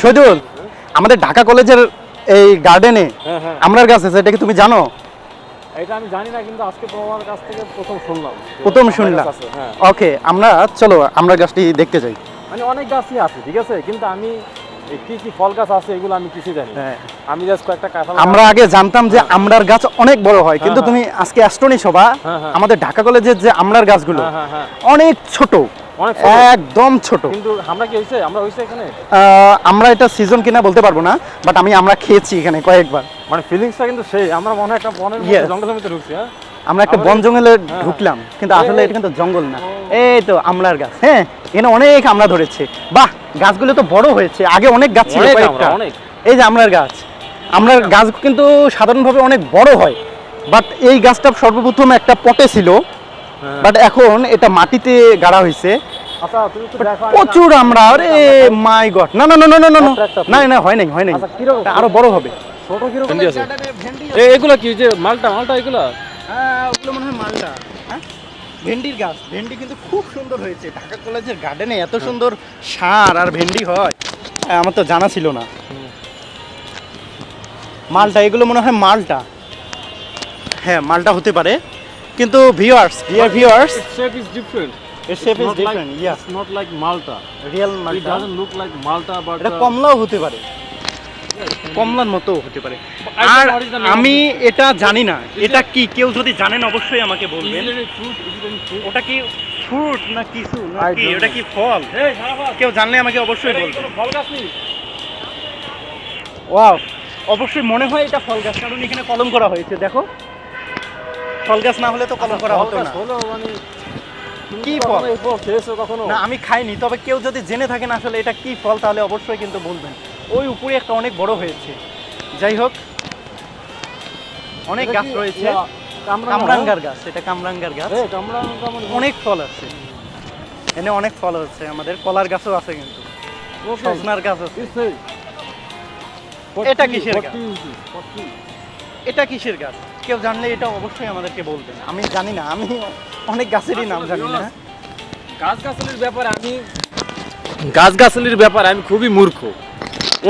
শহীদুল আমাদের ঢাকা কলেজের এই গার্ডেনে হ্যাঁ হ্যাঁ। আমরার গাছ আছে এটা কি তুমি জানো? এটা আমি জানি না কিন্তু আজকে তোমার কাছ থেকে প্রথম শুনলাম প্রথম শুনলাম। কাছে আছে, হ্যাঁ। ওকে আমরা চলো আমরা গাছটি দেখতে যাই। মানে অনেক গাছই আছে ঠিক আছে? কিন্তু আমি এই কি কি ফল গাছ আছে এগুলো আমি কিছু জানি। আমি জাস্ট কয়েকটা কাঁঠাল আমরা আগে জানতাম যে আমরার গাছ অনেক বড় হয় কিন্তু তুমি আজকে অ্যাস্টনি সভা। আমাদের ঢাকা কলেজের যে আমরার গাছগুলো অনেক ছোট। একদম ছোট। কিন্তু আমরা কি হয়েছে আমরা হয়েছে এখানে? আমরা এটা সিজন কিনা বলতে পারব না বাট আমি আমরা খেয়েছি এখানে কয়েকবার। মানে ফিলিংসটা কিন্তু সেই আমরা মনে একটা বনের মধ্যে জঙ্গলের মধ্যে ঢুকছি হ্যাঁ? আমরা একটা বন জঙ্গলে হ্যাঁ। ঢুকলাম কিন্তু আসলে এটা কিন্তু জঙ্গল না। এই তো আমলার গাছ হ্যাঁ? এখানে অনেক আমলা ধরেছে। বাহ গাছগুলো তো বড় হয়েছে আগে অনেক গাছ ছিল কয়েকটা। এই যে আমলার গাছ আমলার গাছ কিন্তু সাধারণভাবে অনেক বড় হয় বাট এই গাছটা সর্বপ্রথম একটা পটে ছিল হ্যাঁ। বাট এখন এটা মাটিতে গাড়া হয়েছে আচ্ছা প্রচুর আমরা আরে মাই গড না না না না না না না। না না হয় নাই হয় নাই। আচ্ছা, আরও বড় হবে। ছোট কীরকম? ভেন্ডি আছে। এ এগুলো কি যে মালটা মালটা এগুলো? হ্যাঁ ওগুলো মনে হয় মালটা। হ্যাঁ? ভেন্ডির গাছ। ভেন্ডি কিন্তু খুব সুন্দর হয়েছে। ঢাকা কলেজের গার্ডেনে এত সুন্দর সার আর ভেন্ডি হয় হ্যাঁ, আমার তো জানা ছিল না। মালটা এগুলো মনে হয় মালটা। হ্যাঁ মালটা হতে পারে। কিন্তু viewers dear viewers Its shape is different. Its shape is not like- different, yeah. It's not like Malta. Real It Malta doesn't look like Malta, but এটা uh, কমলাও হতে পারে। কমলার মতো হতে পারে। আর আমি এটা জানি না। এটা কি? কেউ যদি জানেন অবশ্যই আমাকে বলবেন। it it? ওটা কি ফ্রুট না কিছু? না কি? ওটা. কি ফল? কেউ জানলে আমাকে অবশ্যই বলবেন। ফল গাছ নেই? ওয়াও অবশ্যই মনে হয় এটা ফল গাছ কারণ এখানে কলম করা হয়েছে। দেখো ফল গাছ না হলে তো কলম করা ফল হতো না। কি ফল? খেয়েছো কখনো? না আমি খাইনি তবে কেউ যদি জেনে থাকেন আসলে এটা কি ফল তাহলে অবশ্যই কিন্তু বলবেন। ওই উপরে একটা অনেক বড় হয়েছে। যাই হোক অনেক গাছ রয়েছে। কামরাঙ্গার? গাছ এটা কামরাঙ্গার গাছ। অনেক ফল আছে। এনে অনেক ফল আছে আমাদের কলার গাছও আছে কিন্তু। সজনার গাছ আছে। এটা কিসের গাছ? এটা কিসের গাছ? কেউ জানলে এটা অবশ্যই আমাদেরকে বলবেন। আমি জানি না আমি অনেক গাছেরই নাম জানি না। গাছগাছালির ব্যাপারে আমি গাছ গাছগাছালির ব্যাপারে আমি খুবই মূর্খ।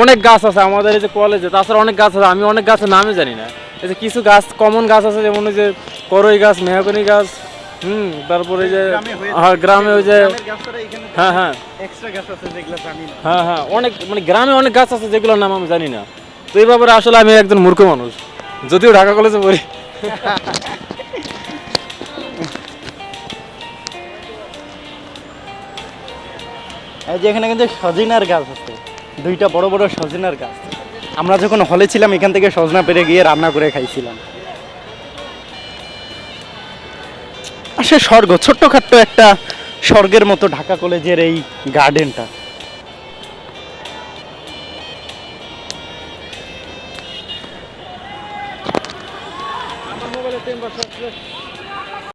অনেক গাছ আছে আমাদের এই যে কলেজে তাছাড়া অনেক গাছ আছে আমি অনেক গাছের নামই জানি না। এই যে কিছু গাছ কমন গাছ আছে যেমন ওই যে করই গাছ মেহগনি গাছ হুম তারপরে যে গ্রামে হ্যাঁ গ্রামে ওই যে হ্যাঁ হ্যাঁ। এক্সট্রা গাছ আছে যেগুলো জানি না। হ্যাঁ হ্যাঁ অনেক মানে গ্রামে অনেক গাছ আছে যেগুলোর নাম আমি জানি না। তো এই ব্যাপারে আসলে আমি একজন মূর্খ মানুষ। যদিও ঢাকা কলেজে পড়ি। এই যে এখানে কিন্তু সজিনার গাছ আছে। দুইটা বড় বড় সজিনার গাছ। আমরা যখন হলে ছিলাম, এখান থেকে সজনা পেরে গিয়ে রান্না করে খাইছিলাম। আসে স্বর্গ, ছোট্টখাট্ট একটা স্বর্গের মতো ঢাকা কলেজের এই গার্ডেনটা Sayın Başakçılar.